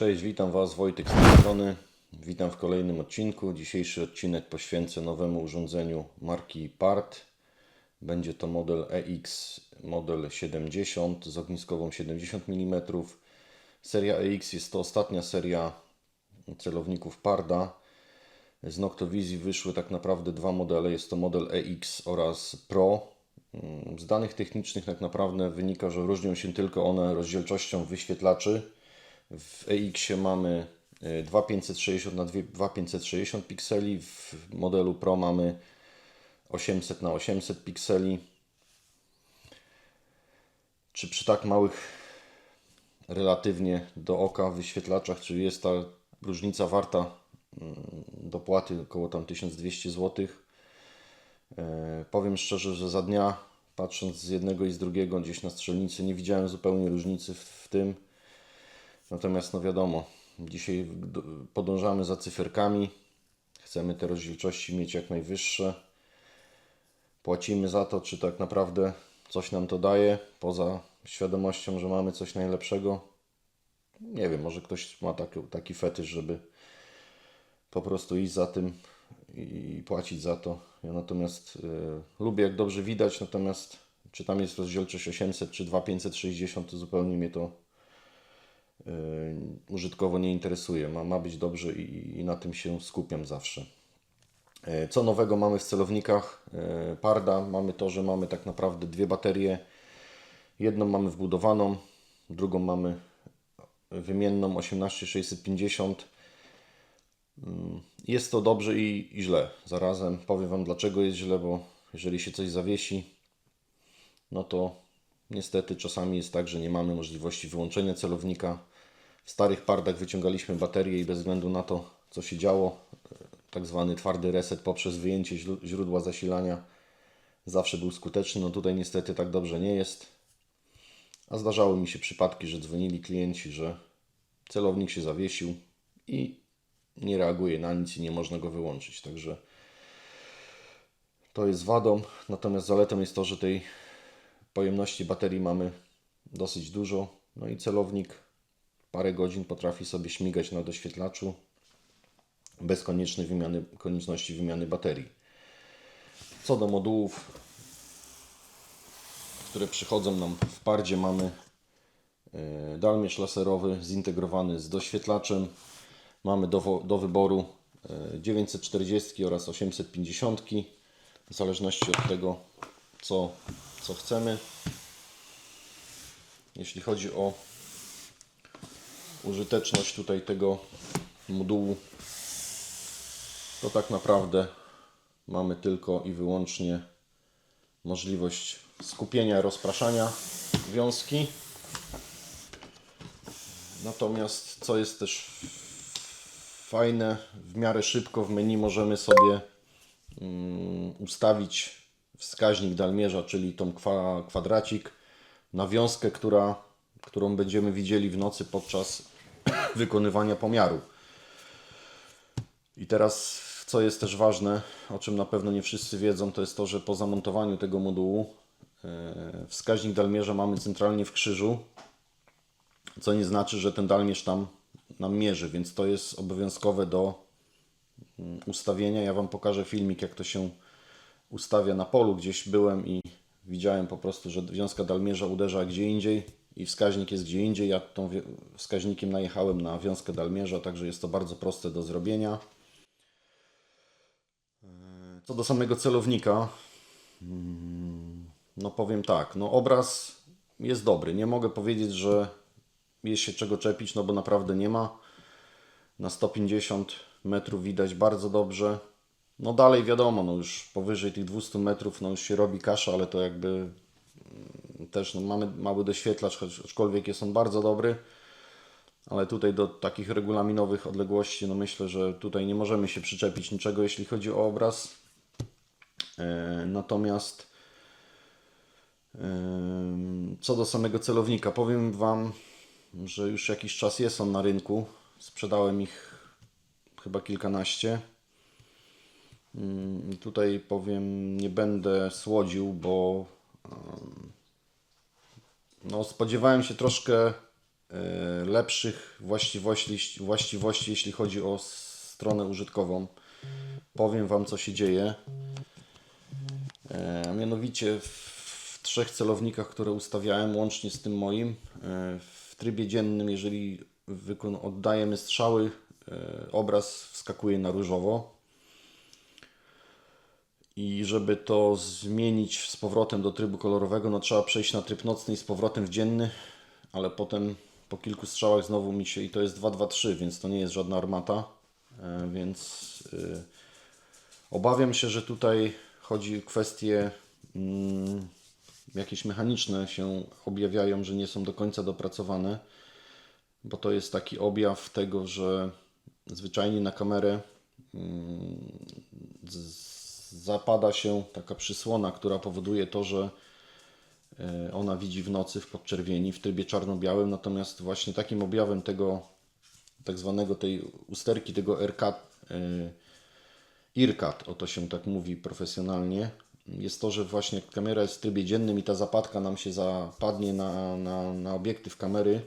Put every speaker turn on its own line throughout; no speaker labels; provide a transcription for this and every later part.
Cześć, witam Was, Wojtek z tej strony. Witam w kolejnym odcinku. Dzisiejszy odcinek poświęcę nowemu urządzeniu marki PART. Będzie to model EX, model 70 z ogniskową 70 mm. Seria EX jest to ostatnia seria celowników Parda. Z Noctovizji wyszły tak naprawdę dwa modele. Jest to model EX oraz Pro. Z danych technicznych tak naprawdę wynika, że różnią się tylko one rozdzielczością wyświetlaczy. W EX mamy y, 2560 na 2560 pikseli, w modelu Pro mamy 800 na 800 pikseli. Czy przy tak małych relatywnie do oka wyświetlaczach, czy jest ta różnica warta mm, dopłaty około tam 1200 zł? E, Powiem szczerze, że za dnia patrząc z jednego i z drugiego gdzieś na strzelnicy nie widziałem zupełnie różnicy w, tym. Natomiast no wiadomo, dzisiaj podążamy za cyferkami. Chcemy te rozdzielczości mieć jak najwyższe. Płacimy za to, czy tak naprawdę coś nam to daje, poza świadomością, że mamy coś najlepszego. Nie wiem, może ktoś ma taki, taki fetysz, żeby po prostu iść za tym i płacić za to. Ja natomiast y, lubię, jak dobrze widać, natomiast czy tam jest rozdzielczość 800 czy 2560, to zupełnie mnie to y, użytkowo nie interesuje. Ma, ma być dobrze i, i na tym się skupiam zawsze. E, Co nowego mamy w celownikach e, Parda? Mamy to, że mamy tak naprawdę dwie baterie. Jedną mamy wbudowaną, drugą mamy wymienną 18650. Mm, Jest to dobrze i, i źle. Zarazem powiem Wam dlaczego jest źle, bo jeżeli się coś zawiesi, no to niestety czasami jest tak, że nie mamy możliwości wyłączenia celownika. W starych pardach wyciągaliśmy baterię i bez względu na to, co się działo, tak zwany twardy reset poprzez wyjęcie źródła zasilania zawsze był skuteczny. No tutaj niestety tak dobrze nie jest. A zdarzały mi się przypadki, że dzwonili klienci, że celownik się zawiesił i nie reaguje na nic i nie można go wyłączyć. Także to jest wadą. Natomiast zaletą jest to, że tej pojemności baterii mamy dosyć dużo. No i celownik parę godzin potrafi sobie śmigać na doświetlaczu bez koniecznej wymiany, konieczności wymiany baterii. Co do modułów, które przychodzą nam w pardzie, mamy e, dalmierz laserowy zintegrowany z doświetlaczem. Mamy do, do wyboru e, 940 oraz 850 w zależności od tego, co, co chcemy. Jeśli chodzi o użyteczność tutaj tego modułu, to tak naprawdę mamy tylko i wyłącznie możliwość skupienia, rozpraszania wiązki. Natomiast co jest też fajne, w miarę szybko w menu możemy sobie mm, ustawić wskaźnik dalmierza, czyli tą kwa, kwadracik na wiązkę, która, którą będziemy widzieli w nocy podczas wykonywania pomiaru. I teraz, co jest też ważne, o czym na pewno nie wszyscy wiedzą, to jest to, że po zamontowaniu tego modułu e, wskaźnik dalmierza mamy centralnie w krzyżu, co nie znaczy, że ten dalmierz tam nam mierzy, więc to jest obowiązkowe do mm, ustawienia. Ja Wam pokażę filmik, jak to się ustawia na polu. Gdzieś byłem i widziałem po prostu, że wiązka dalmierza uderza gdzie indziej i wskaźnik jest gdzie indziej. Ja tą wskaźnikiem najechałem na wiązkę dalmierza, także jest to bardzo proste do zrobienia. Co do samego celownika, mm, no powiem tak, no obraz jest dobry. Nie mogę powiedzieć, że jest się czego czepić, no bo naprawdę nie ma. Na 150 metrów widać bardzo dobrze. No dalej wiadomo, no już powyżej tych 200 metrów no już się robi kasza, ale to jakby mm, też no mamy mały doświetlacz, aczkolwiek jest on bardzo dobry. Ale tutaj do takich regulaminowych odległości, no myślę, że tutaj nie możemy się przyczepić niczego, jeśli chodzi o obraz. E, Natomiast co do samego celownika, powiem Wam, że już jakiś czas jest on na rynku. Sprzedałem ich chyba kilkanaście. Mm, Tutaj powiem, nie będę słodził, bo no, spodziewałem się troszkę e, lepszych właściwości, właściwości, jeśli chodzi o stronę użytkową. Powiem Wam, co się dzieje. E, mianowicie w trzech celownikach, które ustawiałem, łącznie z tym moim, e, w trybie dziennym, jeżeli oddajemy strzały, e, obraz wskakuje na różowo. I żeby to zmienić z powrotem do trybu kolorowego, no trzeba przejść na tryb nocny i z powrotem w dzienny, ale potem po kilku strzałach znowu mi się, i to jest 2-2-3, więc to nie jest żadna armata, e, więc y, obawiam się, że tutaj chodzi o kwestie mm, jakieś mechaniczne się objawiają, że nie są do końca dopracowane, bo to jest taki objaw tego, że zwyczajnie na kamerę z- zapada się taka przysłona, która powoduje to, że e, ona widzi w nocy w podczerwieni w trybie czarno-białym, natomiast właśnie takim objawem tego tak zwanego tej usterki, tego RK, e, IRCAT, o to się tak mówi profesjonalnie, jest to, że właśnie kamera jest w trybie dziennym i ta zapadka nam się zapadnie na, na, na obiektyw kamery,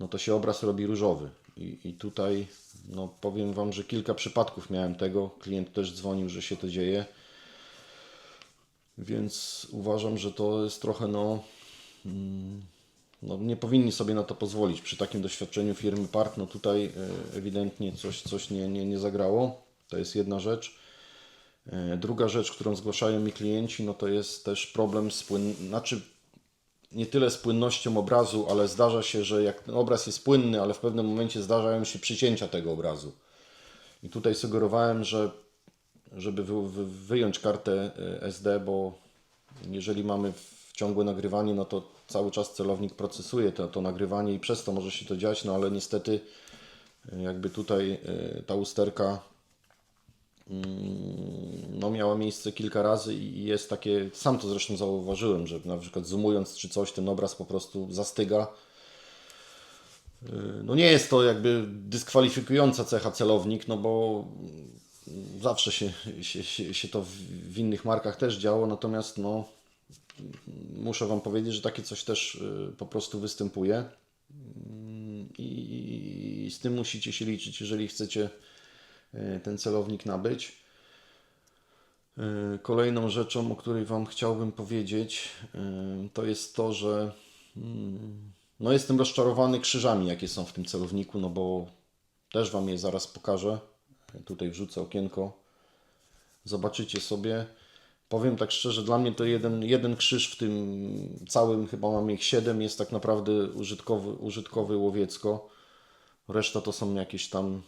no to się obraz robi różowy. I, I tutaj no powiem Wam, że kilka przypadków miałem tego. Klient też dzwonił, że się to dzieje. Więc uważam, że to jest trochę no, mm, no nie powinni sobie na to pozwolić. Przy takim doświadczeniu firmy Park, no tutaj e, ewidentnie coś, coś nie, nie, nie zagrało. To jest jedna rzecz. E, Druga rzecz, którą zgłaszają mi klienci, no to jest też problem z płyn... znaczy nie tyle z płynnością obrazu, ale zdarza się, że jak ten obraz jest płynny, ale w pewnym momencie zdarzają się przycięcia tego obrazu. I tutaj sugerowałem, że żeby wy, wy, wyjąć kartę e, SD, bo jeżeli mamy ciągłe nagrywanie, no to cały czas celownik procesuje to, to nagrywanie i przez to może się to dziać, no ale niestety e, jakby tutaj ta usterka no, miała miejsce kilka razy i jest takie, sam to zresztą zauważyłem, że na przykład zoomując czy coś, ten obraz po prostu zastyga. Yy, No nie jest to jakby dyskwalifikująca cecha celownik, no bo zawsze się, się, się, się to w, innych markach też działo, natomiast no muszę Wam powiedzieć, że takie coś też yy, po prostu występuje i, i z tym musicie się liczyć, jeżeli chcecie ten celownik nabyć. Yy, Kolejną rzeczą, o której Wam chciałbym powiedzieć, yy, to jest to, że mm, no jestem rozczarowany krzyżami, jakie są w tym celowniku, no bo też Wam je zaraz pokażę. Tutaj wrzucę okienko. Zobaczycie sobie. Powiem tak szczerze, dla mnie to jeden, jeden krzyż w tym całym, chyba mam ich 7, jest tak naprawdę użytkowy, użytkowy łowiecko. Reszta to są jakieś tam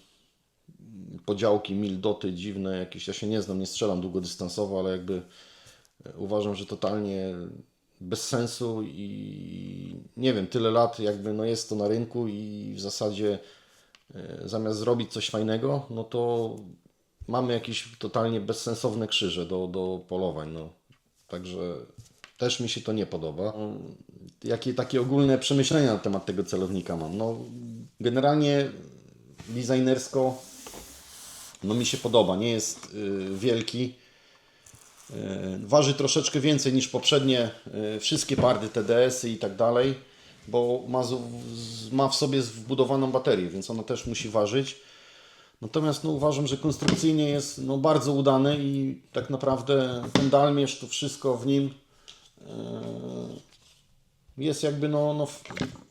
podziałki, mildoty dziwne jakieś. Ja się nie znam, nie strzelam długodystansowo, ale jakby e, uważam, że totalnie bez sensu i nie wiem, tyle lat jakby no jest to na rynku i w zasadzie e, zamiast zrobić coś fajnego, no to mamy jakieś totalnie bezsensowne krzyże do, do polowań. No. Także też mi się to nie podoba. Jakie takie ogólne przemyślenia na temat tego celownika mam? No, generalnie designersko no mi się podoba. Nie jest y, wielki. Y, waży troszeczkę więcej niż poprzednie y, wszystkie pardy TDS-y i tak dalej, bo ma, ma w sobie wbudowaną baterię, więc ona też musi ważyć. Natomiast no, uważam, że konstrukcyjnie jest no, bardzo udany i tak naprawdę ten dalmierz, to wszystko w nim y, jest jakby no, no,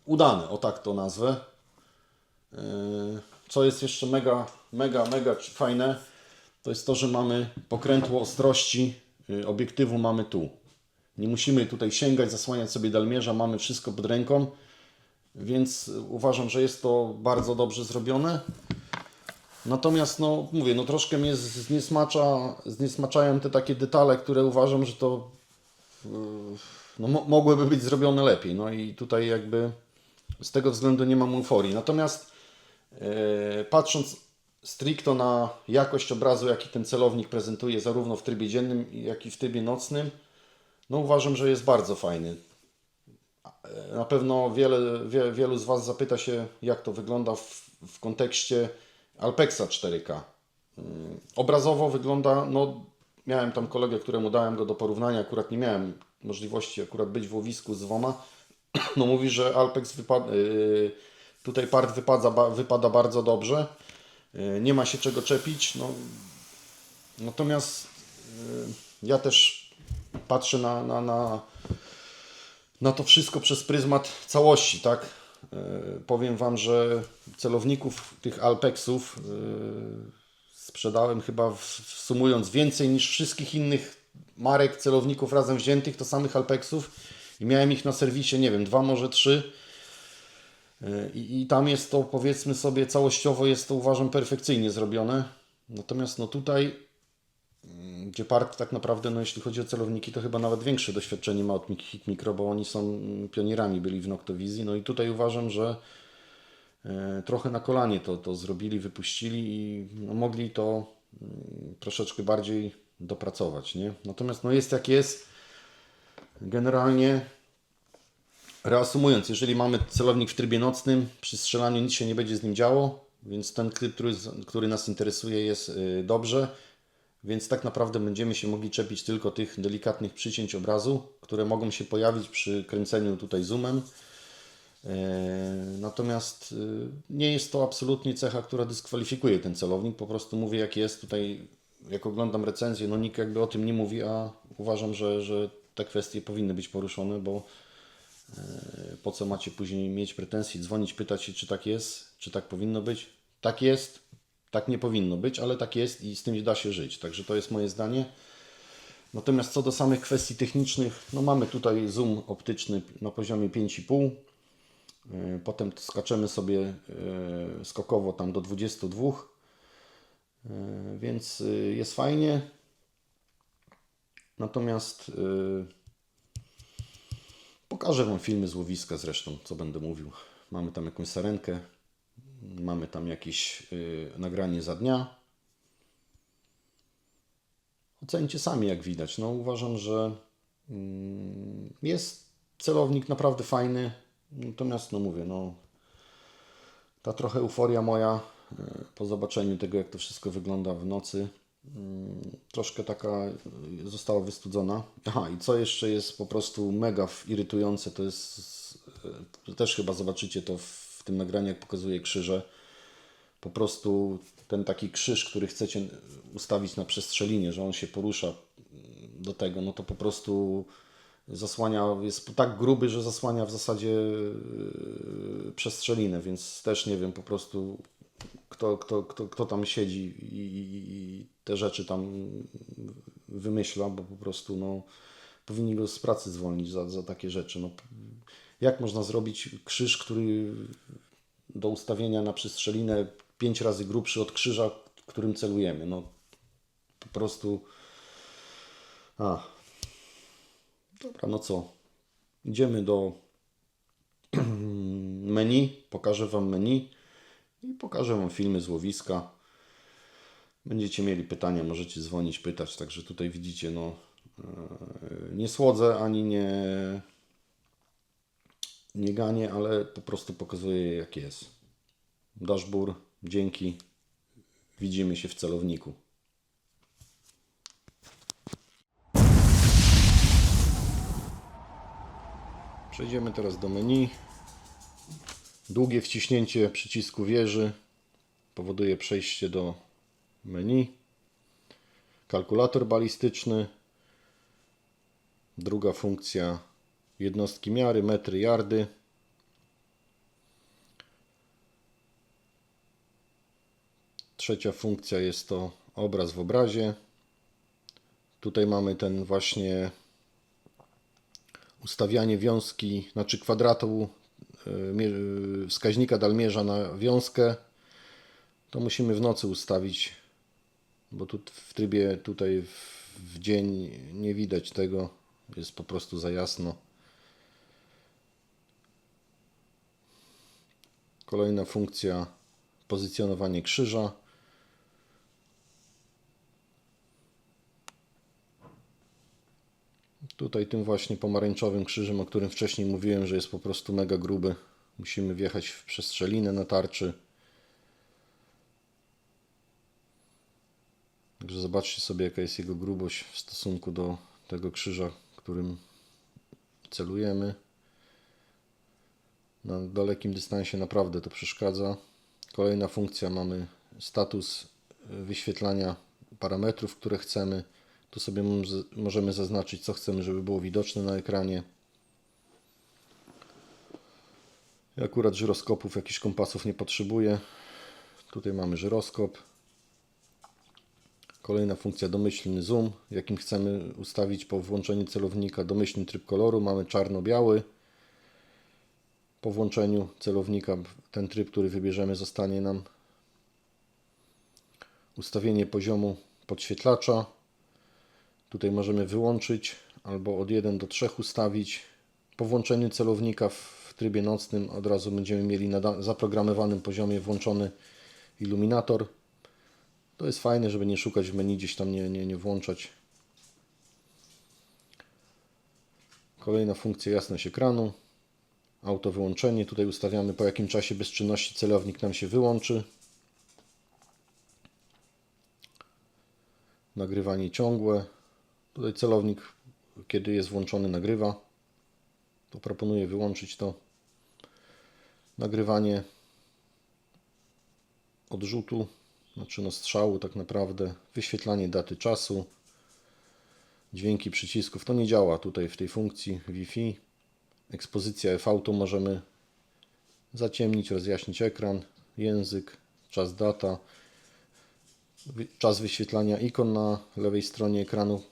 udane, o tak to nazwę. Yy, Co jest jeszcze mega, mega, mega fajne, to jest to, że mamy pokrętło ostrości yy, obiektywu mamy tu. Nie musimy tutaj sięgać, zasłaniać sobie dalmierza, mamy wszystko pod ręką, więc uważam, że jest to bardzo dobrze zrobione. Natomiast, no mówię, no troszkę mnie zniesmacza, zniesmaczają te takie detale, które uważam, że to yy, no, mo- mogłyby być zrobione lepiej. No i tutaj jakby z tego względu nie mam euforii. Natomiast e, patrząc stricto na jakość obrazu, jaki ten celownik prezentuje, zarówno w trybie dziennym, jak i w trybie nocnym, no uważam, że jest bardzo fajny. Na pewno wiele, wie, wielu z Was zapyta się, jak to wygląda w, w kontekście Alpexa 4K. Mm, Obrazowo wygląda, no miałem tam kolegę, któremu dałem go do porównania, akurat nie miałem możliwości akurat być w łowisku z dwoma, no mówi, że Alpex wypada, yy, tutaj part wypada, wypada bardzo dobrze, nie ma się czego czepić, no natomiast yy, ja też patrzę na, na, na, na to wszystko przez pryzmat całości, tak? Yy, powiem Wam, że celowników tych Alpexów sprzedałem chyba sumując więcej niż wszystkich innych marek celowników razem wziętych, to samych Alpexów i miałem ich na serwisie, nie wiem, dwa, może trzy. Yy, I, I tam jest to, powiedzmy sobie, całościowo jest to uważam perfekcyjnie zrobione. Natomiast no tutaj gdzie part tak naprawdę, no jeśli chodzi o celowniki, to chyba nawet większe doświadczenie ma od Hit Micro, bo oni są mm, pionierami, byli w Noctowizji. No i tutaj uważam, że e, trochę na kolanie to, to zrobili, wypuścili i no, mogli to mm, troszeczkę bardziej dopracować, nie? Natomiast no jest jak jest. Generalnie reasumując, jeżeli mamy celownik w trybie nocnym, przy strzelaniu nic się nie będzie z nim działo, więc ten klip, który, który nas interesuje jest y, dobrze. Więc tak naprawdę będziemy się mogli czepić tylko tych delikatnych przycięć obrazu, które mogą się pojawić przy kręceniu tutaj zoomem. E, Natomiast y, nie jest to absolutnie cecha, która dyskwalifikuje ten celownik. Po prostu mówię jak jest tutaj, jak oglądam recenzję, no nikt jakby o tym nie mówi, a uważam, że, że te kwestie powinny być poruszone, bo po co macie później mieć pretensje, dzwonić, pytać się, czy tak jest, czy tak powinno być. Tak jest, tak nie powinno być, ale tak jest i z tym da się żyć. Także to jest moje zdanie. Natomiast co do samych kwestii technicznych, no mamy tutaj zoom optyczny na poziomie 5,5. Yy, Potem skaczemy sobie yy, skokowo tam do 22. Yy, Więc jest fajnie. Natomiast pokażę Wam filmy z łowiska zresztą, co będę mówił. Mamy tam jakąś sarenkę, Mamy tam jakieś y, nagranie za dnia. Ocencie sami, jak widać. No, uważam, że mm, jest celownik naprawdę fajny. Natomiast, no mówię, no, ta trochę euforia moja y, po zobaczeniu tego, jak to wszystko wygląda w nocy, troszkę taka y, została wystudzona. Aha, i co jeszcze jest po prostu mega irytujące, to jest, y, też chyba zobaczycie to w tym nagraniu, jak pokazuje krzyże, po prostu ten taki krzyż, który chcecie ustawić na przestrzelinie, że on się porusza do tego, no to po prostu zasłania, jest tak gruby, że zasłania w zasadzie yy, przestrzelinę, więc też nie wiem po prostu kto, kto, kto, kto tam siedzi i, i, i te rzeczy tam wymyśla, bo po prostu no, powinni go z pracy zwolnić za, za takie rzeczy. No, jak można zrobić krzyż, który do ustawienia na przestrzelinę 5 razy grubszy od krzyża, którym celujemy? No po prostu. A. Dobra, no co? Idziemy do menu. Pokażę Wam menu i pokażę Wam filmy z łowiska. Będziecie mieli pytania, możecie dzwonić, pytać. Także tutaj widzicie, no nie słodzę ani nie nie ganię, ale po prostu pokazuję jak jest. Dashbur, dzięki. Widzimy się w celowniku. Przejdziemy teraz do menu. Długie wciśnięcie przycisku wieży powoduje przejście do menu. Kalkulator balistyczny. Druga funkcja jednostki miary, metry, yardy. Trzecia funkcja jest to obraz w obrazie. Tutaj mamy ten właśnie ustawianie wiązki, znaczy kwadratu y, mie- wskaźnika dalmierza na wiązkę. To musimy w nocy ustawić, bo tu w trybie tutaj w- w dzień nie widać tego. Jest po prostu za jasno. Kolejna funkcja pozycjonowanie krzyża. Tutaj tym właśnie pomarańczowym krzyżem, o którym wcześniej mówiłem, że jest po prostu mega gruby. Musimy wjechać w przestrzelinę na tarczy. Także zobaczcie sobie, jaka jest jego grubość w stosunku do tego krzyża, którym celujemy. Na dalekim dystansie naprawdę to przeszkadza. Kolejna funkcja mamy status wyświetlania parametrów, które chcemy. Tu sobie możemy zaznaczyć, co chcemy, żeby było widoczne na ekranie. Akurat żyroskopów, jakichś kompasów nie potrzebuję. Tutaj mamy żyroskop. Kolejna funkcja domyślny zoom, jakim chcemy ustawić po włączeniu celownika domyślny tryb koloru. Mamy czarno-biały. Po włączeniu celownika ten tryb, który wybierzemy, zostanie nam ustawienie poziomu podświetlacza. Tutaj możemy wyłączyć albo od 1 do 3 ustawić. Po włączeniu celownika w trybie nocnym od razu będziemy mieli na zaprogramowanym poziomie włączony iluminator. To jest fajne, żeby nie szukać w menu, gdzieś tam nie, nie, nie włączać. Kolejna funkcja jasność ekranu. Auto wyłączenie. Tutaj ustawiamy po jakim czasie bezczynności celownik nam się wyłączy. Nagrywanie ciągłe. Tutaj celownik, kiedy jest włączony, nagrywa. To proponuję wyłączyć to. Nagrywanie odrzutu, znaczy no strzału tak naprawdę. Wyświetlanie daty czasu. Dźwięki przycisków. To nie działa tutaj w tej funkcji Wi-Fi. Ekspozycja FV to możemy zaciemnić, rozjaśnić ekran, język, czas data, czas wyświetlania ikon na lewej stronie ekranu.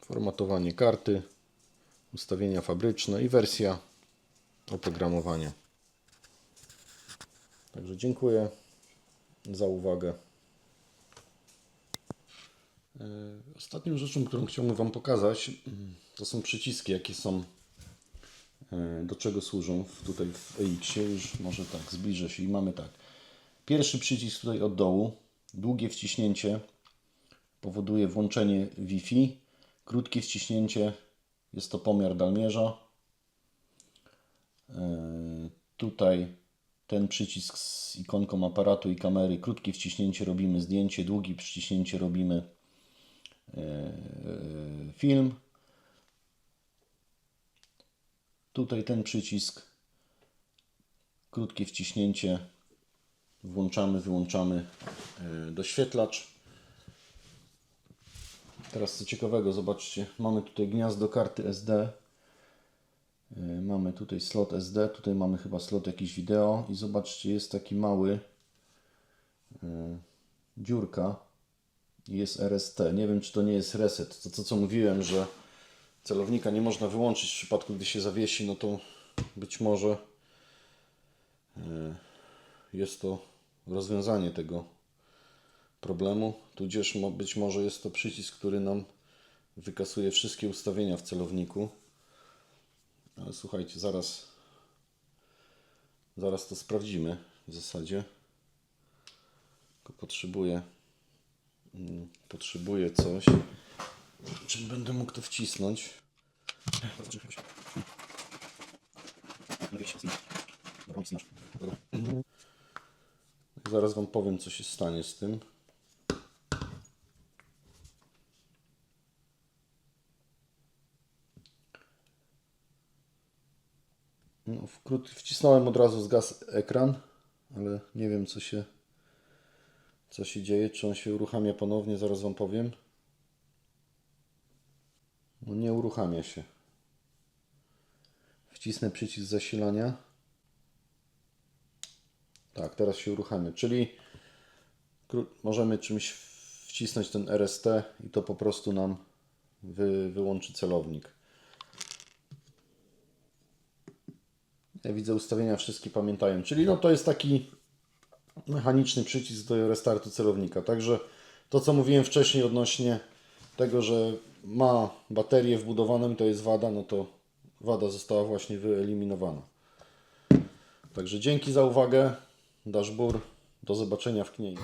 Formatowanie karty, ustawienia fabryczne i wersja oprogramowania. Także dziękuję za uwagę. E, Ostatnią rzeczą, którą chciałbym Wam pokazać, mm, to są przyciski, jakie są, e, do czego służą tutaj w EX-ie. Już może tak, zbliżę się i mamy tak. Pierwszy przycisk tutaj od dołu, długie wciśnięcie powoduje włączenie Wi-Fi, krótkie wciśnięcie jest to pomiar dalmierza. E, Tutaj ten przycisk z ikonką aparatu i kamery, krótkie wciśnięcie robimy zdjęcie, długie przyciśnięcie robimy e, film. Tutaj ten przycisk, krótkie wciśnięcie, włączamy, wyłączamy e, doświetlacz. Teraz co ciekawego, zobaczcie, mamy tutaj gniazdo karty SD. E, Mamy tutaj slot SD, tutaj mamy chyba slot jakiś wideo i zobaczcie, jest taki mały e, dziurka jest RST. Nie wiem, czy to nie jest reset. To, to co mówiłem, że celownika nie można wyłączyć w przypadku, gdy się zawiesi, no to być może e, jest to rozwiązanie tego problemu, tudzież być może jest to przycisk, który nam wykasuje wszystkie ustawienia w celowniku. Ale słuchajcie, zaraz zaraz to sprawdzimy w zasadzie. Tylko potrzebuję mm, potrzebuję coś. Czym będę mógł to wcisnąć? Zaraz Wam powiem, co się stanie z tym. No, wkrót, wcisnąłem od razu zgas ekran, ale nie wiem co się co się dzieje, czy on się uruchamia ponownie, zaraz Wam powiem. No nie uruchamia się. Wcisnę przycisk zasilania. Tak, teraz się uruchamia, czyli możemy czymś wcisnąć ten RST i to po prostu nam wy, wyłączy celownik. Ja widzę ustawienia wszystkie pamiętają, czyli no to jest taki mechaniczny przycisk do restartu celownika. Także to co mówiłem wcześniej odnośnie tego, że ma baterię wbudowaną to jest wada, no to wada została właśnie wyeliminowana. Także dzięki za uwagę. Dashbur. Do zobaczenia w kniei.